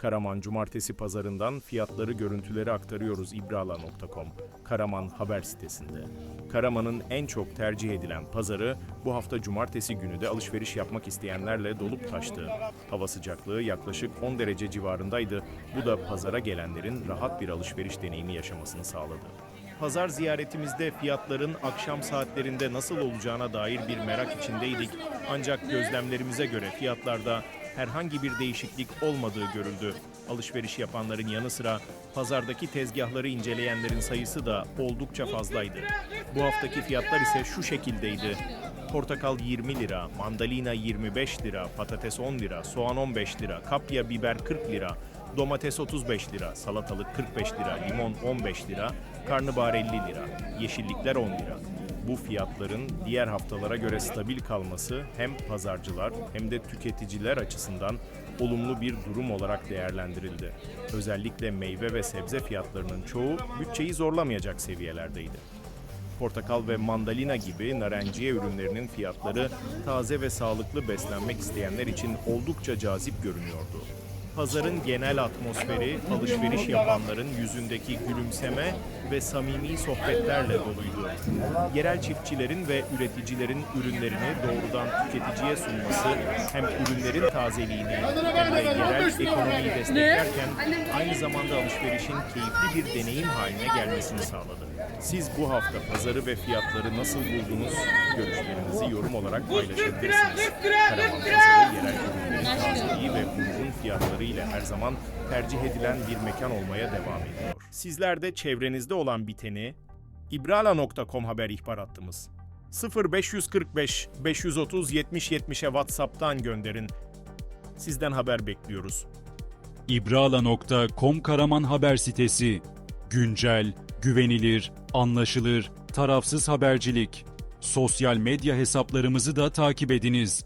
Karaman Cumartesi pazarından fiyatları görüntüleri aktarıyoruz ibrala.com. Karaman haber sitesinde. Karaman'ın en çok tercih edilen pazarı bu hafta cumartesi günü de alışveriş yapmak isteyenlerle dolup taştı. Hava sıcaklığı yaklaşık 10 derece civarındaydı. Bu da pazara gelenlerin rahat bir alışveriş deneyimi yaşamasını sağladı. Pazar ziyaretimizde fiyatların akşam saatlerinde nasıl olacağına dair bir merak içindeydik. Ancak gözlemlerimize göre fiyatlarda herhangi bir değişiklik olmadığı görüldü. Alışveriş yapanların yanı sıra pazardaki tezgahları inceleyenlerin sayısı da oldukça fazlaydı. Bu haftaki fiyatlar ise şu şekildeydi. Portakal 20 lira, mandalina 25 lira, patates 10 lira, soğan 15 lira, kapya biber 40 lira, domates 35 lira, salatalık 45 lira, limon 15 lira, karnabahar 50 lira, yeşillikler 10 lira. Bu fiyatların diğer haftalara göre stabil kalması hem pazarcılar hem de tüketiciler açısından olumlu bir durum olarak değerlendirildi. Özellikle meyve ve sebze fiyatlarının çoğu bütçeyi zorlamayacak seviyelerdeydi. Portakal ve mandalina gibi narenciye ürünlerinin fiyatları taze ve sağlıklı beslenmek isteyenler için oldukça cazip görünüyordu. Pazarın genel atmosferi alışveriş yapanların yüzündeki gülümseme ve samimi sohbetlerle doluydu. Yerel çiftçilerin ve üreticilerin ürünlerini doğrudan tüketiciye sunması hem ürünlerin tazeliğini hem de yerel ekonomiyi desteklerken aynı zamanda alışverişin keyifli bir deneyim haline gelmesini sağladı. Siz bu hafta pazarı ve fiyatları nasıl buldunuz? Görüşlerinizi yorum olarak paylaşabilirsiniz. Karaman Pazarı yerel ürünlerin tazeliği ve uygun fiyatları ile her zaman tercih edilen bir mekan olmaya devam ediyor. Sizler de çevrenizde olan biteni ibrala.com haber ihbar hattımız 0545 530 70 70'e WhatsApp'tan gönderin. Sizden haber bekliyoruz. İbrala.com Karaman haber sitesi. Güncel, güvenilir, anlaşılır, tarafsız habercilik. Sosyal medya hesaplarımızı da takip ediniz.